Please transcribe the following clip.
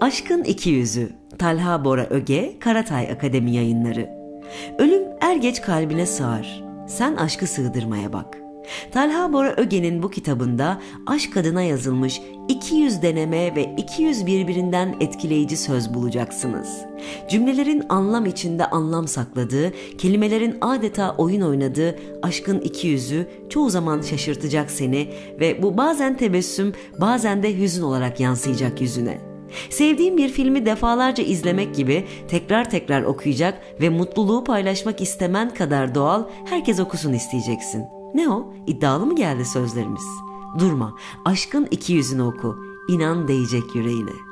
Aşkın İki Yüzü Talha Bora Öge Karatay Akademi Yayınları Ölüm er geç kalbine sığar. Sen aşkı sığdırmaya bak. Talha Bora Öge'nin bu kitabında aşk adına yazılmış 200 deneme ve 200 birbirinden etkileyici söz bulacaksınız. Cümlelerin anlam içinde anlam sakladığı, kelimelerin adeta oyun oynadığı aşkın iki yüzü çoğu zaman şaşırtacak seni ve bu bazen tebessüm bazen de hüzün olarak yansıyacak yüzüne. Sevdiğin bir filmi defalarca izlemek gibi tekrar tekrar okuyacak ve mutluluğu paylaşmak istemen kadar doğal herkes okusun isteyeceksin. Ne o? İddialı mı geldi sözlerimiz? Durma, aşkın iki yüzünü oku. İnan değecek yüreğine.''